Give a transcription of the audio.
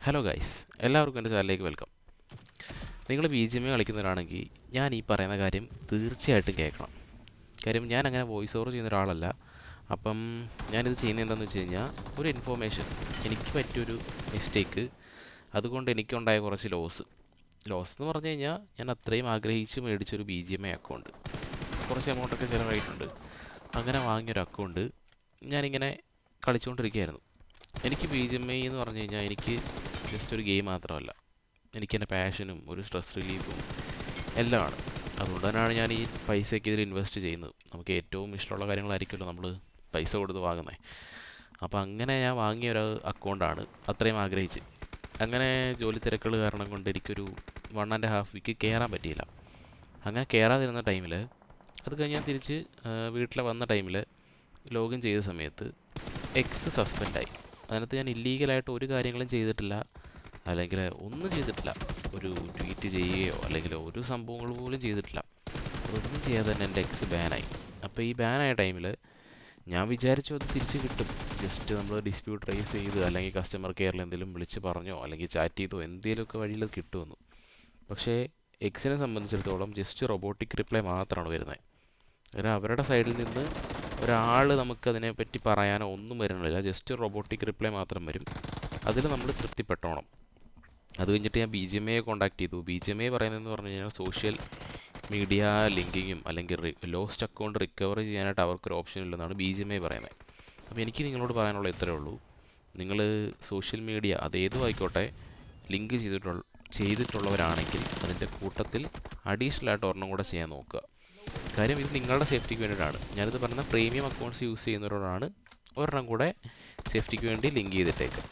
Hello guys എല്ലാവർക്കും എന്റെ ചാനലിലേക്ക് വെൽക്കം നിങ്ങൾ ബി ജി എം എ കളിക്കുന്നവരാണെങ്കിൽ ഞാൻ ഈ പറയുന്ന കാര്യം തീർച്ചയായിട്ടും കേൾക്കണം. കാര്യം ഞാൻ അങ്ങനെ വോയിസ് ഓവർ ചെയ്യുന്ന ഒരാളല്ല. അപ്പം ഞാനിത് ചെയ്യുന്നത് എന്താണെന്ന് വെച്ച് കഴിഞ്ഞാൽ ഒരു ഇൻഫോർമേഷൻ എനിക്ക് പറ്റിയൊരു മിസ്റ്റേക്ക് അതുകൊണ്ട് എനിക്കുണ്ടായ കുറച്ച് ലോസ് ലോസ് എന്ന് പറഞ്ഞു കഴിഞ്ഞാൽ ഞാൻ അത്രയും ആഗ്രഹിച്ച് മേടിച്ചൊരു B G M A account കുറച്ച് എമൗണ്ടൊക്കെ ചിലവായിട്ടുണ്ട്. അങ്ങനെ വാങ്ങിയൊരു അക്കൗണ്ട് ഞാനിങ്ങനെ കളിച്ചുകൊണ്ടിരിക്കുകയായിരുന്നു. എനിക്ക് ബി ജി എം ഐ എന്ന് പറഞ്ഞു കഴിഞ്ഞാൽ എനിക്ക് ജസ്റ്റ് ഒരു ഗെയിം മാത്രമല്ല. എനിക്കെന്റെ പാഷനും ഒരു സ്ട്രെസ് റിലീഫും എല്ലാമാണ്. അതുകൊണ്ട് തന്നെയാണ് ഞാൻ ഈ പൈസയ്ക്ക് ഇതിൽ ഇൻവെസ്റ്റ് ചെയ്യുന്നത്. നമുക്ക് ഏറ്റവും ഇഷ്ടമുള്ള കാര്യങ്ങളായിരിക്കുമല്ലോ നമ്മൾ പൈസ കൊടുത്ത് വാങ്ങുന്നത് അപ്പോൾ അങ്ങനെ ഞാൻ വാങ്ങിയ ഒരു അക്കൗണ്ടാണ് അത്രയും ആഗ്രഹിച്ച്. അങ്ങനെ ജോലി തിരക്കുകൾ കാരണം കൊണ്ട് എനിക്കൊരു വൺ ആൻഡ് ഹാഫ് വീക്ക് കയറാൻ പറ്റിയില്ല. അങ്ങനെ കയറാതിരുന്ന ടൈമിൽ അത് കഴിഞ്ഞ് ഞാൻ തിരിച്ച് വീട്ടിൽ വന്ന ടൈമിൽ ലോഗിൻ ചെയ്ത സമയത്ത് എക്സ് സസ്പെൻഡായി അതിനകത്ത് ഞാൻ ഇല്ലീഗലായിട്ട് ഒരു കാര്യങ്ങളും ചെയ്തിട്ടില്ല. അല്ലെങ്കിൽ ഒന്നും ചെയ്തിട്ടില്ല. ഒരു ട്വീറ്റ് ചെയ്യുകയോ അല്ലെങ്കിൽ ഒരു സംഭവങ്ങൾ പോലും ചെയ്തിട്ടില്ല. ഒന്നും ചെയ്യാതെ തന്നെ എന്റെ എക്സ് ബാനായി അപ്പോൾ ഈ ബാനായ ടൈമിൽ ഞാൻ വിചാരിച്ചു അത് തിരിച്ച് കിട്ടും. ജസ്റ്റ് നമ്മൾ ഡിസ്പ്യൂട്ട് റേസ് ചെയ്ത് അല്ലെങ്കിൽ കസ്റ്റമർ കെയറിൽ എന്തെങ്കിലും വിളിച്ച് പറഞ്ഞോ അല്ലെങ്കിൽ ചാറ്റ് ചെയ്തോ എന്തെങ്കിലുമൊക്കെ വഴിയിൽ കിട്ടുമെന്ന്. പക്ഷേ എക്സിനെ സംബന്ധിച്ചിടത്തോളം ജസ്റ്റ് റൊബോട്ടിക് റിപ്ലൈ മാത്രമാണ് വരുന്നത്. അവരുടെ സൈഡിൽ നിന്ന് ഒരാൾ നമുക്കതിനെ പറ്റി പറയാനോ ഒന്നും വരണില്ല ജസ്റ്റ് റോബോട്ടിക് റിപ്ലൈ മാത്രം വരും. അതിൽ നമ്മൾ തൃപ്തിപ്പെട്ടോണം. അത് കഴിഞ്ഞിട്ട് ഞാൻ ബി ജി എം എയെ കോൺടാക്ട് ചെയ്തു. ബി ജി എം എ പറയുന്നതെന്ന് പറഞ്ഞു കഴിഞ്ഞാൽ സോഷ്യൽ മീഡിയ ലിങ്കിങ്ങും അല്ലെങ്കിൽ ലോസ്റ്റ് അക്കൗണ്ട് റിക്കവർ ചെയ്യാനായിട്ട് അവർക്കൊരു ഓപ്ഷൻ ഇല്ലെന്നാണ് ബി ജി എം എ പറയുന്നത്. അപ്പോൾ എനിക്ക് നിങ്ങളോട് പറയാനുള്ള ഇത്രയേ ഉള്ളൂ. നിങ്ങൾ സോഷ്യൽ മീഡിയ അതേതും ആയിക്കോട്ടെ ലിങ്ക് ചെയ്തിട്ടുള്ള ചെയ്തിട്ടുള്ളവരാണെങ്കിൽ അതിന്റെ കൂട്ടത്തിൽ അഡീഷണലായിട്ട് ഒരെണ്ണം കൂടെ ചെയ്യാൻ നോക്കുക. കാര്യം ഇത് നിങ്ങളുടെ സേഫ്റ്റിക്ക് വേണ്ടിയിട്ടാണ്. ഞാനിത് പറഞ്ഞ പ്രീമിയം അക്കൗണ്ട്സ് യൂസ് ചെയ്യുന്നവരോടാണ് ഒരെണ്ണം കൂടെ സേഫ്റ്റിക്ക് വേണ്ടി ലിങ്ക് ചെയ്തിട്ടേക്കുക